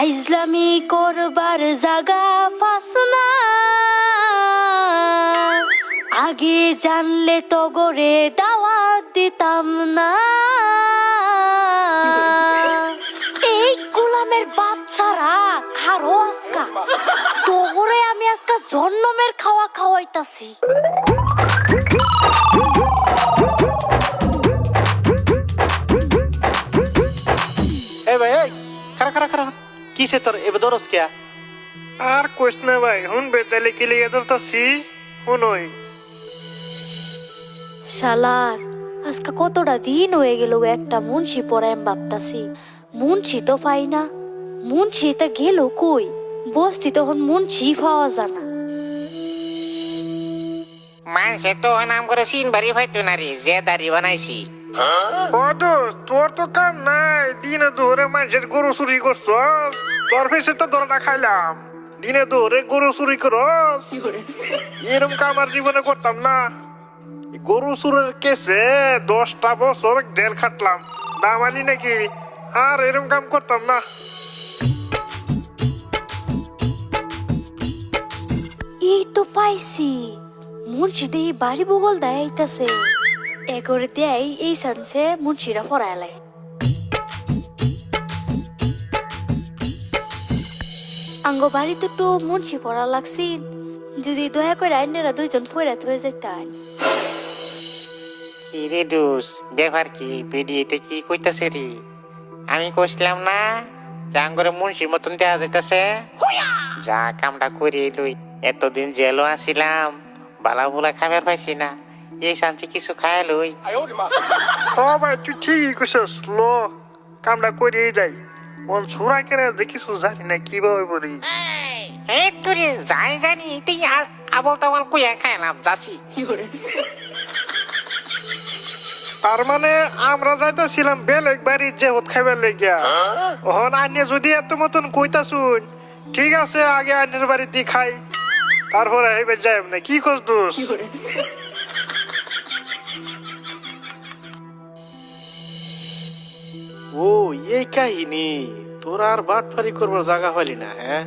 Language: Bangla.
ফাইজলামি করবার জাগা ফাস না। আগে জানলে তো গরে দিতাম না। এই গোলামের বাচ্চারা খারো আজকা? তোরে আমি আজকা জন্মের খাওয়া খাওয়াইতাছি। খারা খারা খারা কিসে তোর এবার দরস কে? আর কোশ না ভাই হুন বেতালে কি লিগে ধরতাছি? হুনই। শালার আজকে কতটা দিন হয়ে গেল গো একটা মুন্সি পড়ায় ভাবতাছি। মুন্সি তো পাই না। মুন্সি তা গেল কই? বস্তি তখন মুন্সি পাওয়া জানা মানুষে তো নাম করে সিন বাড়ি হয়তো না রে যে দাড়ি বানাইছি। ও দোস্ত তোর তো কাম নাই। দিনে ধরে মানুষের গরু চুরি করছস। তোর ফেসে তো ধরাটা খাইলাম। দিনে ধরে গরু চুরি করস। এরম কাম আর জীবনে করতাম না। গরু চুরের কেসে দশটা বছর জেল খাটলাম। দামালি নাকি? আর এরম কাম করতাম না। এই তো পাইছি। দিয়ে বাড়ি বগল দেয় আইতাছে এগরে দেয় এই সানসে মুন্সিরা পড়ায় আঙ্গ বাড়িতে তো মুন্সি পড়া লাগছি যদি দয়া করে আইনেরা দুইজন ফৈরাত হয়ে যেতেন কি রে দোষ ব্যাপার কি? ভিডিওতে কি কইতাছে রে? আমি কইছিলাম না জাঙ্গরে মুন্সির মতন দেয়া যাইতাছে? যা কামটা করে লই এতদিন জেলও আসিলাম বালা বুলা খাবার পাইছি না। এই শান্তি কিছু খায় লই। হ ভাই তুই ঠিকই কইছস। লো কামটা করিয়ে যাই। ওন ছুরা কেন দেখিস জানি না কীভাবে বলি এই তোরে যাই জানি এটাই আ- আবল তাবল কইয়া খাইলাম যাচ্ছি। তার মানে আমরা যাইতেছিলাম বেলেগ বাড়ির যে হত খাইবার লেগিয়া। ওহন আনিয়ে যদি এত মতন কইতা শুন ঠিক আছে আগে আন্যের বাড়ি দিয়ে খাই। তারপরে এবার যাই না। কি করছ দোষ? এই কাহিনী তোর আর বাটফারি করবার জায়গা হলি না হ্যাঁ?